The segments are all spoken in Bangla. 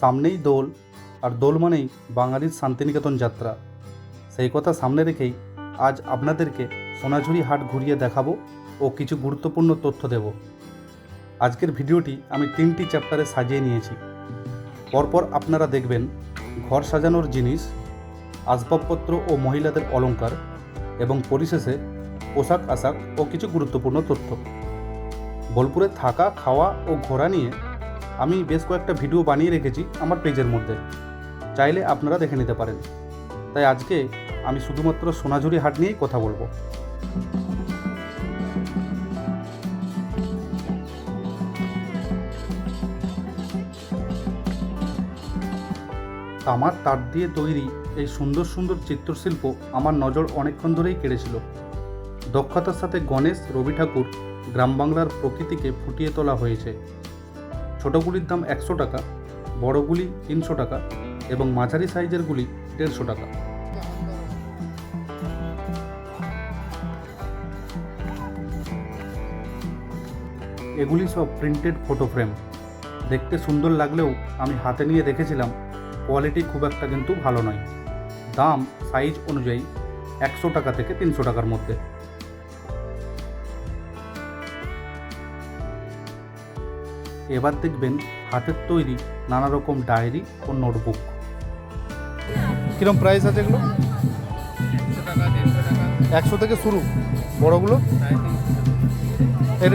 সামনেই দোল, আর দোল মানেই বাঙালির শান্তিনিকেতন যাত্রা। সেই কথা সামনে রেখেই আজ আপনাদেরকে সোনাঝুরি হাট ঘুরিয়ে দেখাবো ও কিছু গুরুত্বপূর্ণ তথ্য দেব। আজকের ভিডিওটি আমি তিনটি চ্যাপ্টারে সাজিয়ে নিয়েছি। পরপর আপনারা দেখবেন ঘর সাজানোর জিনিস, আসবাবপত্র ও মহিলাদের অলঙ্কার এবং পরিশেষে পোশাক আশাক ও কিছু গুরুত্বপূর্ণ তথ্য। বোলপুরে থাকা, খাওয়া ও ঘোরা নিয়ে আমি বেশ কয়েকটা ভিডিও বানিয়ে রেখেছি আমার পেজের মধ্যে। চাইলে আপনারা দেখে নিতে পারেন। তাই আজকে আমি শুধুমাত্র সোনাঝুরি হাট নিয়েই কথা বলব। তামার তার দিয়ে তৈরি এই সুন্দর সুন্দর চিত্রশিল্প আমার নজর অনেকক্ষণ ধরেই কেড়েছিল। দক্ষতার সাথে গণেশ, রবি ঠাকুর গ্রাম বাংলার প্রকৃতিকে ফুটিয়ে তোলা হয়েছে। ছোটগুলির দাম একশো টাকা বড়গুলি তিনশো টাকা এবং মাঝারি সাইজেরগুলি দেড়শো টাকা। এগুলি সব প্রিন্টেড ফটো ফ্রেম দেখতে সুন্দর লাগলেও আমি হাতে নিয়ে দেখেছিলাম কোয়ালিটি খুব একটা কিন্তু ভালো নয়। দাম সাইজ অনুযায়ী একশো টাকা থেকে তিনশো টাকার মধ্যে। এবার দেখবেন হাতের তৈরি নানা রকম ডায়েরি ও নোটবুক। কিরম প্রাইস আছে এগুলো? একশো থেকে শুরু। বড়গুলো? এর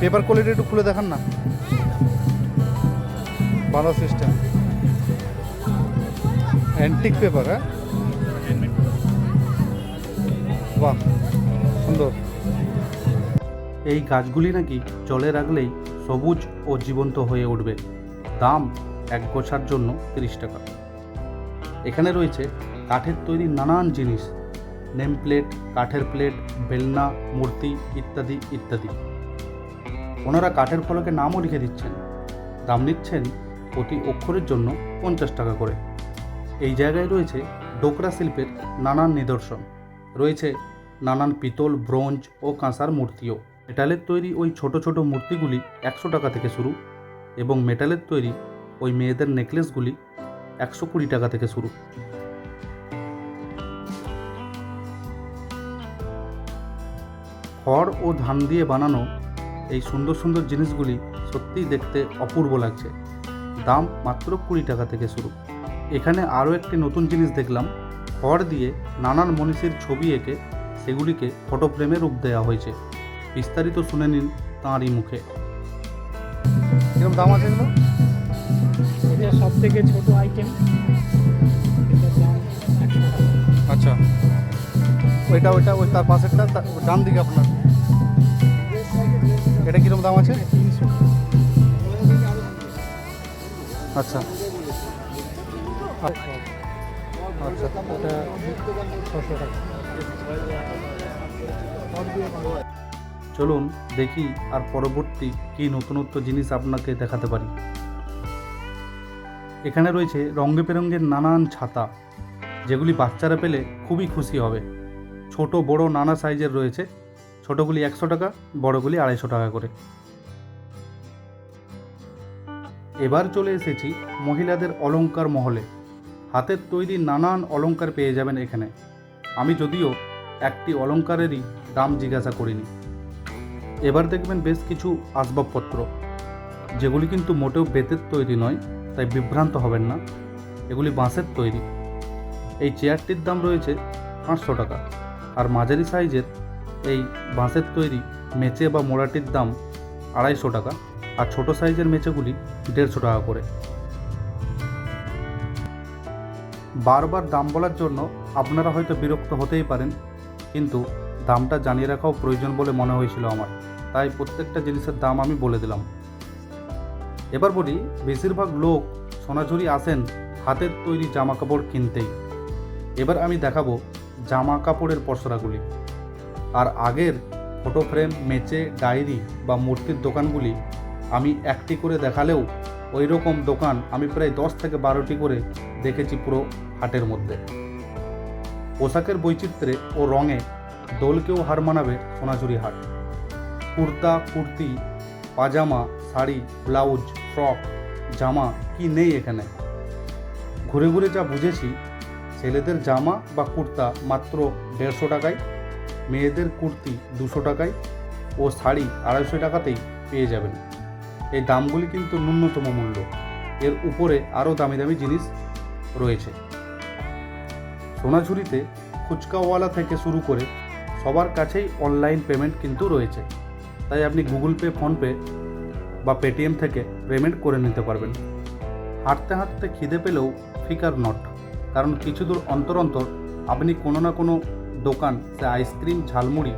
পেপার কোয়ালিটি একটু খুলে দেখান না। ভালো সিস্টেম অ্যান্টিক পেপার হ্যাঁ? বাহ সুন্দর। এই গাছগুলি নাকি জলে রাখলেই সবুজ ও জীবন্ত হয়ে উঠবে। দাম এক গোছার জন্য তিরিশ টাকা। এখানে রয়েছে কাঠের তৈরি নানান জিনিস। নেম প্লেট, কাঠের প্লেট, বেলনা, মূর্তি ইত্যাদি ইত্যাদি। ওনারা কাঠের ফলকে নামও লিখে দিচ্ছেন। দাম নিচ্ছেন প্রতি অক্ষরের জন্য পঞ্চাশ টাকা করে। এই জায়গায় রয়েছে ডোকরা শিল্পের নানান নিদর্শন। রয়েছে নানান পিতল, ব্রোঞ্জ ও কাঁসার মূর্তিও। মেটালের তৈরি ওই ছোট ছোট মূর্তিগুলি একশো টাকা থেকে শুরু এবং মেটালের তৈরি ওই মেয়েদের নেকলেসগুলি একশো কুড়ি টাকা থেকে শুরু। খড় ও ধান দিয়ে বানানো এই সুন্দর সুন্দর জিনিসগুলি সত্যিই দেখতে অপূর্ব লাগছে। দাম মাত্র কুড়ি টাকা থেকে শুরু। এখানে আরও একটি নতুন জিনিস দেখলাম। খড় দিয়ে নানান মনীষীর ছবি এঁকে সেগুলিকে ফটো ফ্রেমে রূপ দেওয়া হয়েছে। বিস্তারিত শুনে নিন তাঁরই মুখে। কীরকম দাম আছে এগুলো? এটা সব থেকে ছোট আইটেম আচ্ছা। ওইটা ওইটা ওই তার পাশেরটা ডান দিকে আপনার। এটা কীরকম দাম আছে? আচ্ছা। আচ্ছা। ওটা ছশো টাকা। চলুন দেখি আর পরবর্তী কী নতুনত্ব জিনিস আপনাকে দেখাতে পারি। এখানে রয়েছে রঙে বেরঙের নানান ছাতা, যেগুলি বাচ্চারা পেলে খুবই খুশি হবে। ছোট, বড়, নানা সাইজের রয়েছে। ছোটগুলি একশো টাকা, বড়গুলি আড়াইশো টাকা করে। এবার চলে এসেছি মহিলাদের অলঙ্কার মহলে। হাতের তৈরি নানান অলংকার পেয়ে যাবেন এখানে। আমি যদিও একটি অলংকারেরই দাম জিজ্ঞাসা করিনি। এবার দেখবেন বেশ কিছু আসবাবপত্র, যেগুলি কিন্তু মোটেও বেতের তৈরি নয়, তাই বিভ্রান্ত হবেন না। এগুলি বাঁশের তৈরি। এই চেয়ারটির দাম রয়েছে পাঁচশো টাকা আর মাঝারি সাইজের এই বাঁশের তৈরি মেচে বা মোড়াটির দাম আড়াইশো টাকা আর ছোট সাইজের মেচেগুলি দেড়শো টাকা করে। বারবার দাম বলার জন্য আপনারা হয়তো বিরক্ত হতেই পারেন, কিন্তু দামটা জানিয়ে রাখাও প্রয়োজন বলে মনে হয়েছিল আমার। তাই প্রত্যেকটা জিনিসের দাম আমি বলে দিলাম। এবার বলি, বেশিরভাগ লোক সোনাঝুরি আসেন হাতের তৈরি জামা কাপড় কিনতেই। এবার আমি দেখাবো জামা কাপড়ের পসরাগুলি। আর আগের ফটো ফ্রেম, মেচে, ডায়েরি বা মূর্তির দোকানগুলি আমি একটি করে দেখালেও ওই রকম দোকান আমি প্রায় দশ থেকে বারোটি করে দেখেছি পুরো হাটের মধ্যে। পোশাকের বৈচিত্র্যে ও রঙে দোলকেও হার মানাবে সোনাঝুরি হাট। কুর্তা, কুর্তি, পাজামা, শাড়ি, ব্লাউজ, ফ্রক, জামা কি নেই এখানে? ঘুরে ঘুরে যা বুঝেছি, ছেলেদের জামা বা কুর্তা মাত্র দেড়শো টাকায়, মেয়েদের কুর্তি দুশো টাকায় ও শাড়ি আড়াইশো টাকাতেই পেয়ে যাবেন। এই দামগুলি কিন্তু ন্যূনতম মূল্য। এর উপরে আরও দামি দামি জিনিস রয়েছে। সোনাঝুরিতে ফুচকাওয়ালা থেকে শুরু করে সবার কাছেই অনলাইন পেমেন্ট কিন্তু রয়েছে। তাই আপনি গুগল পে ফোনপে বা পেটিএম থেকে পেমেন্ট করে নিতে পারবেন। হাঁটতে হাঁটতে খিদে পেলেও ফিকার নট কারণ কিছু দূর অন্তর অন্তর আপনি কোনো না কোনো দোকান, সে আইসক্রিম ঝালমুড়ি,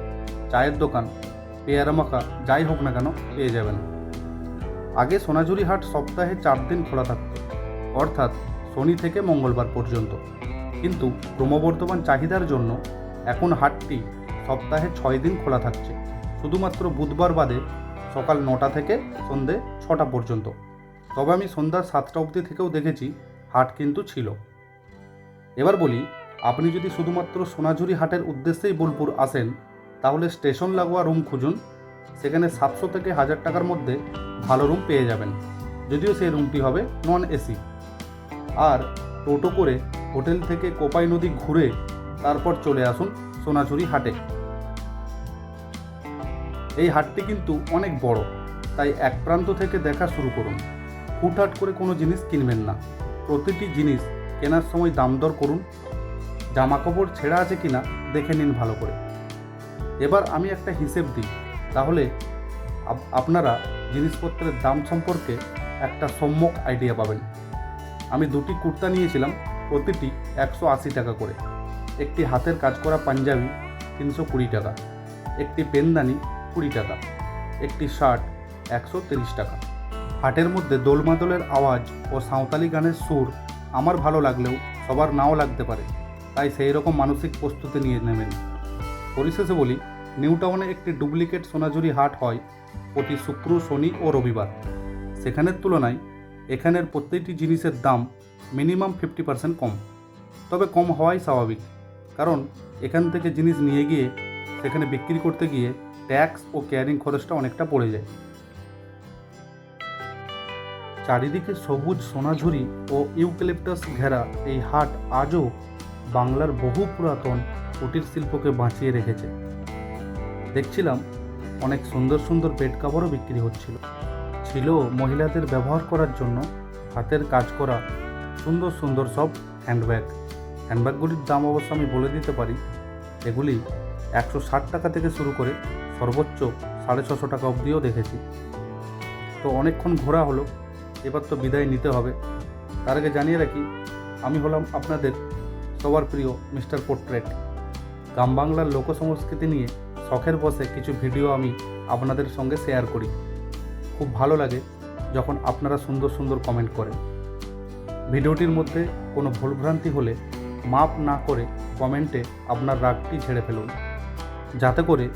চায়ের দোকান, পেয়ারা মাখা, যাই হোক না কেন পেয়ে যাবেন। আগে সোনাঝুরি হাট সপ্তাহে চার দিন খোলা থাকত, অর্থাৎ শনি থেকে মঙ্গলবার পর্যন্ত। কিন্তু ক্রমবর্ধমান চাহিদার জন্য এখন হাটটি সপ্তাহে ছয় দিন খোলা থাকছে। শুধুমাত্র বুধবার বাদে সকাল নটা থেকে সন্ধে ছটা পর্যন্ত। তবে আমি সন্ধ্যা সাতটা অবধি থেকেও দেখেছি, হাট কিন্তু ছিল। এবার বলি, আপনি যদি শুধুমাত্র সোনাঝুরি হাটের উদ্দেশ্যেই বোলপুর আসেন, তাহলে স্টেশন লাগোয়া রুম খুঁজুন। সেখানে সাতশো থেকে হাজার টাকার মধ্যে ভালো রুম পেয়ে যাবেন। যদিও সেই রুমটি হবে নন এসি আর টোটো করে হোটেল থেকে কোপাই নদী ঘুরে তারপর চলে আসুন সোনাঝুরি হাটে। এই হাটটি কিন্তু অনেক বড়, তাই এক প্রান্ত থেকে দেখা শুরু করুন। হুটহাট করে কোনো জিনিস কিনবেন না। প্রতিটি জিনিস কেনার সময় দাম দর করুন। জামা কাপড় ছেঁড়া আছে কিনা দেখে নিন ভালো করে। এবার আমি একটা হিসেব দিই। তাহলে আপনারা জিনিসপত্রের দাম সম্পর্কে একটা সম্যক আইডিয়া পাবেন। আমি দুটি কুর্তা নিয়েছিলাম, প্রতিটি একশো আশি টাকা করে। একটি হাতের কাজ করা পাঞ্জাবি, তিনশো কুড়ি টাকা। একটি পেনদানি কুড়ি টাকা, একটি শার্ট একশো তিরিশ টাকা। হাটের মধ্যে দোলমাদলের আওয়াজ ও সাঁওতালি গানের সুর আমার ভালো লাগলেও সবার নাও লাগতে পারে, তাই সেই রকম মানসিক প্রস্তুতি নিয়ে নেবেন। পরিশেষে বলি, নিউ টাউনে একটি ডুপ্লিকেট সোনাঝুরি হাট হয় প্রতি শুক্র, শনি ও রবিবার। সেখানের তুলনায় এখানের প্রত্যেকটি জিনিসের দাম মিনিমাম ফিফটি পার্সেন্ট কম। তবে কম হওয়াই স্বাভাবিক, কারণ এখান থেকে জিনিস নিয়ে গিয়ে সেখানে বিক্রি করতে গিয়ে ট্যাক্স ও ক্যারিং খরচটা অনেকটা পড়ে যায়। চারিদিকে সবুজ সোনাঝুরি ও ইউক্যালিপটাস ঘেরা এই হাট আজও বাংলার বহু পুরাতন কুটির শিল্পকে বাঁচিয়ে রেখেছে। দেখছিলাম অনেক সুন্দর সুন্দর বেড কাভারও বিক্রি হচ্ছিল। ছিল মহিলাদের ব্যবহার করার জন্য হাতের কাজ করা সুন্দর সুন্দর সব হ্যান্ডব্যাগ। হ্যান্ডব্যাগগুলির দাম অবশ্য আমি বলে দিতে পারি, এগুলি একশো ষাট টাকা থেকে শুরু করে সর্বোচ্চ সাড়ে ছশো টাকা অবধিও দেখেছি। তো অনেকক্ষণ ঘোরা হলো, এবার তো বিদায় নিতে হবে। তার আগে জানিয়ে রাখি, আমি হলাম আপনাদের সবার প্রিয় মিস্টার পোর্ট্রেট। গ্রাম বাংলার লোক সংস্কৃতি নিয়ে শখের বসে কিছু ভিডিও আমি আপনাদের সঙ্গে শেয়ার করি। খুব ভালো লাগে যখন আপনারা সুন্দর সুন্দর কমেন্ট করেন। ভিডিওটির মধ্যে কোনো ভুলভ্রান্তি হলে মাপ না করে কমেন্টে আপনার রাগটি ঝেড়ে ফেলুন। যাতে করে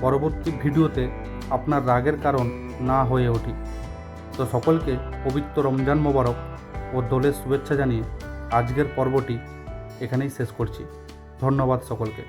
পরবর্তী ভিডিওতে আপনার রাগের কারণ না হয়ে ওঠি। তো সকলকে পবিত্র রমজান মোবারক ও দোলের শুভেচ্ছা জানিয়ে আজকের পর্বটি এখানেই শেষ করছি। ধন্যবাদ সকলকে।